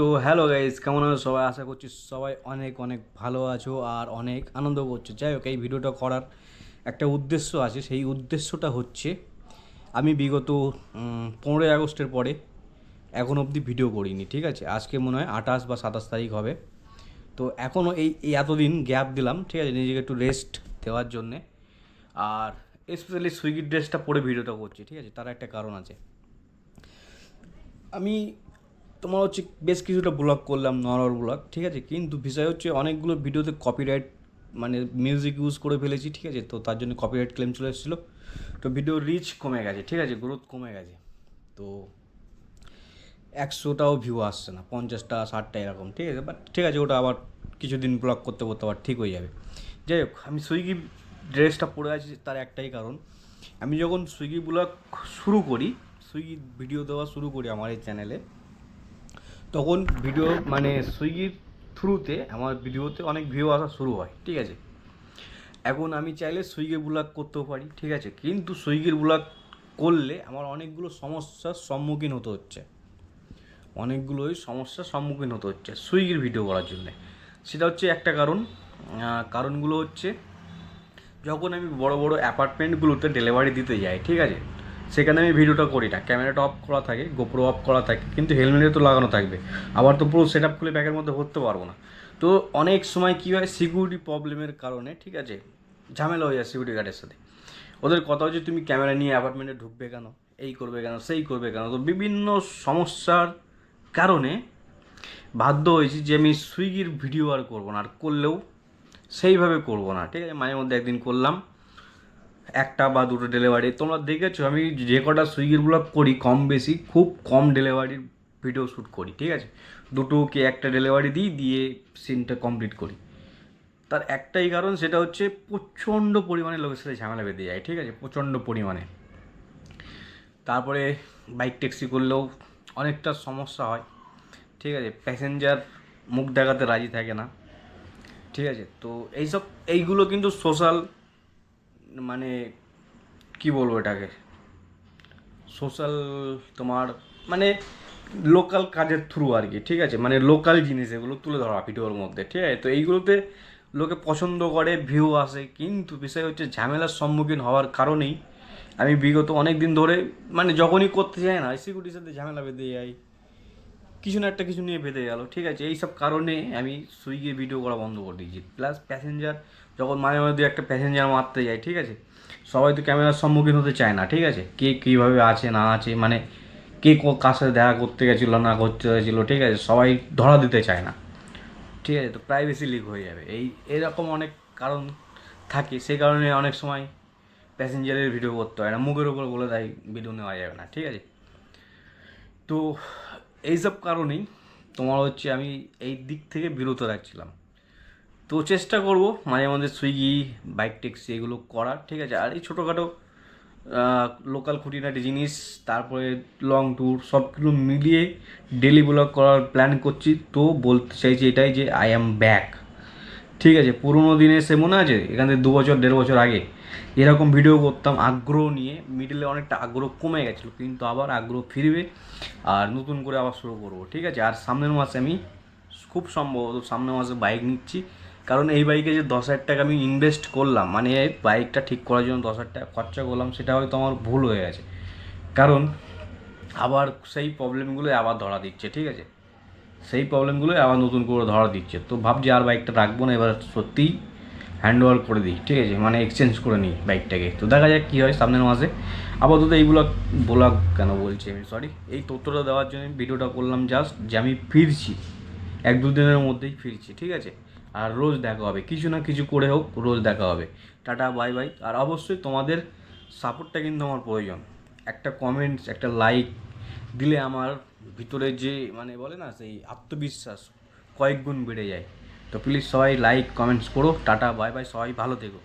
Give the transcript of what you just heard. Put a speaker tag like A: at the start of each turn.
A: তো hello guys কেমন আছো সবাই? আশা করছি সবাই অনেক অনেক ভালো আছো আর অনেক আনন্দ করছ। যাই হোক, এই ভিডিওটা করার একটা উদ্দেশ্য আছে। সেই উদ্দেশ্যটা হচ্ছে, আমি বিগত পনেরোই আগস্টের পরে এখন অবধি ভিডিও করিনি, ঠিক আছে? আজকে মনে হয় আঠাশ বা সাতাশ তারিখ হবে। তো এখনও এই এতদিন গ্যাপ দিলাম, ঠিক আছে? নিজেকে একটু রেস্ট দেওয়ার জন্যে। আর স্পেশালি সুইগির ড্রেসটা পরে ভিডিওটা করছি, ঠিক আছে? তার একটা কারণ আছে। আমি তোমার হচ্ছে বেশ কিছুটা ব্লগ করলাম নরমাল ব্লগ ঠিক আছে? কিন্তু বিষয় হচ্ছে অনেকগুলো ভিডিওতে কপিরাইট মানে মিউজিক ইউজ করে ফেলেছি, ঠিক আছে? তো তার জন্য কপিরাইট ক্লেম চলে এসেছিল। তো ভিডিও রিচ কমে গেছে, ঠিক আছে? গ্রোথ কমে গেছে। তো একশোটাও ভিউ আসছে না, পঞ্চাশটা, ষাটটা এরকম, ঠিক আছে? বাট ঠিক আছে, ওটা আবার কিছুদিন ব্লগ করতে করতে আবার ঠিক হয়ে যাবে। যাই হোক, আমি সুইগি ড্রেসটা পরে আছি, তার একটাই কারণ, আমি যখন সুইগি ব্লগ শুরু করি সুইগি ভিডিও দেওয়া শুরু করি আমার এই চ্যানেলে তখন ভিডিও মানে সুইগির থ্রুতে আমার ভিডিওতে অনেক ভিউ আসা শুরু হয়, ঠিক আছে? এখন আমি চাইলে সুইগি ব্লগ করতেও পারি, ঠিক আছে? কিন্তু সুইগির ব্লগ করলে আমার অনেকগুলো সমস্যার সম্মুখীন হতে হচ্ছে। অনেকগুলোই সমস্যার সম্মুখীন হতে হচ্ছে সুইগির ভিডিও করার জন্যে। সেটা হচ্ছে একটা কারণ কারণগুলো হচ্ছে, যখন আমি বড় বড় অ্যাপার্টমেন্টগুলোতে ডেলিভারি দিতে যাই, ঠিক আছে? সেখানে আমি ভিডিওটা করি না। ক্যামেরাটা অফ করা থাকে গোপ্রো অফ করা থাকে, কিন্তু হেলমেটে তো লাগানো থাকবে। আবার তো পুরো সেট আপ খুলে ব্যাগের মধ্যে ভরতে পারব না। তো অনেক সময় কী হয় সিকিউরিটি প্রবলেমের কারণে, ঠিক আছে, ঝামেলা হয়ে যায় সিকিউরিটি গার্ডের সাথে। ওদের কথা হচ্ছে, তুমি ক্যামেরা নিয়ে অ্যাপার্টমেন্টে ঢুকবে কেন? এই করবে কেন? সেই করবে কেন? তো বিভিন্ন সমস্যার কারণে বাধ্য হয়েছি যে আমি সুইগির ভিডিও আর করব না, আর করলেও সেইভাবে করব না। ঠিক আছে, মাঝে মধ্যে একদিন করলাম। একটা বা দুটো ডেলিভারি তোমরা দেখেছ, আমি যে কটা সুইগির ব্লগ করি কম বেশি, খুব কম ডেলিভারির ভিডিও শ্যুট করি, ঠিক আছে? দুটো কি একটা ডেলিভারি দিই, দিয়ে সিনটা কমপ্লিট করি। তার একটাই কারণ, সেটা হচ্ছে প্রচণ্ড পরিমাণে লোকের সাথে ঝামেলা বেঁধে যায়, ঠিক আছে? প্রচণ্ড পরিমাণে। তারপরে বাইক ট্যাক্সি করলেও অনেকটা সমস্যা হয়, ঠিক আছে? প্যাসেঞ্জার মুখ দেখাতে রাজি থাকে না, ঠিক আছে? তো এইসব, এইগুলো কিন্তু সোশ্যাল মানে কি বলব এটাকে? সোশ্যাল তোমার মানে লোকাল কাজের থ্রু আর কি, ঠিক আছে? মানে লোকাল জিনিস এগুলো তুলে ধরা ভিডিওর মধ্যে, ঠিক আছে? তো এইগুলোতে লোকে পছন্দ করে ভিউ আসে, কিন্তু বিষয় হচ্ছে ঝামেলার সম্মুখীন হওয়ার কারণেই আমি বিগত অনেক দিন ধরে মানে যখনই করতে যাই না সিকিউরিটির সাথে ঝামেলা বেঁধে যাই। কিছু না একটা কিছু নিয়ে বেঁধে গেল। ঠিক আছে, এইসব কারণে আমি সুইগির ভিডিও করা বন্ধ করে দিয়েছি। প্লাস প্যাসেঞ্জার যখন মাঝে মাঝে একটা প্যাসেঞ্জার মারতে যায়, ঠিক আছে, সবাই তো ক্যামেরার সম্মুখীন হতে চায় না, ঠিক আছে, কে কীভাবে আছে, না আছে মানে কে কো- কার সাথে দেখা করতে গেছিল, না করতে গেছিল, ঠিক আছে, সবাই ধরা দিতে চায় না। ঠিক আছে, তো প্রাইভেসি লিক হয়ে যাবে। এই, এরকম অনেক কারণ থাকে, সেই কারণে অনেক সময় প্যাসেঞ্জারের ভিডিও করতে হয় না। মুখের উপর বলে দেয় ভিডিও নেওয়া যাবে না, ঠিক আছে। তো এইসব কারণেই তোমার হচ্ছে আমি এই দিক থেকে বিরত রাখছিলাম। তো চেষ্টা করব মাঝে মাঝে সুইগি, বাইক ট্যাক্সি এগুলো করার, ঠিক আছে? আর এই ছোটোখাটো লোকাল খুঁটিনাটি জিনিস, তারপরে লং ট্যুর সবগুলো মিলিয়ে ডেলি ব্লগ করার প্ল্যান করছি। তো বলতে চাইছি এটাই যে আই অ্যাম ব্যাক ঠিক আছে, পুরোনো দিনে সে মনে আছে? এখান থেকে দু বছর, দেড় বছর আগে। এরকম ভিডিও করতাম, আগ্রহ নিয়ে। মিডিলে অনেকটা আগ্রহ কমে গেছিল, কিন্তু আবার আগ্রহ ফিরবে। আর নতুন করে আবার শুরু করব, ঠিক আছে? আর সামনের মাসে আমি খুব সম্ভবত সামনের মাসে বাইক নিচ্ছি। কারণ এই বাইকে যে দশ হাজার টাকা আমি ইনভেস্ট করলাম মানে বাইকটা ঠিক করার জন্য দশ হাজার টাকা খরচা করলাম, সেটা হয়তো আমার ভুল হয়ে গেছে। কারণ আবার সেই প্রবলেমগুলো আবার ধরা দিচ্ছে, ঠিক আছে? সেই প্রবলেমগুলো আবার নতুন করে ধরা দিচ্ছে। তো ভাবছি আর বাইকটা রাখব না, এবার সত্যিই হ্যান্ড ওভার করে দিই, ঠিক আছে? মানে এক্সচেঞ্জ করে নিই বাইকটাকে তো দেখা যাক কী হয় সামনের মাসে। আপাতত এই ব্লগ ব্লগ কেন বলছি আমি? সরি এই তথ্যটা দেওয়ার জন্য ভিডিওটা করলাম জাস্ট যে আমি ফিরছি। এক দু দিনের মধ্যেই ফিরছি, ঠিক আছে? আর রোজ দেখা হবে। কিছু না কিছু করে হোক, রোজ দেখা হবে। টাটা বাই বাই আর অবশ্যই তোমাদের সাপোর্টটা কিন্তু আমার প্রয়োজন। একটা কমেন্টস একটা লাইক দিলে আমার ভিতরে যে মানে বলে না, সেই আত্মবিশ্বাস কয়েক গুণ বেড়ে যায়। তো প্লিজ সবাই লাইক কমেন্টস করো। টাটা বাই বাই সবাই ভালো থেকো।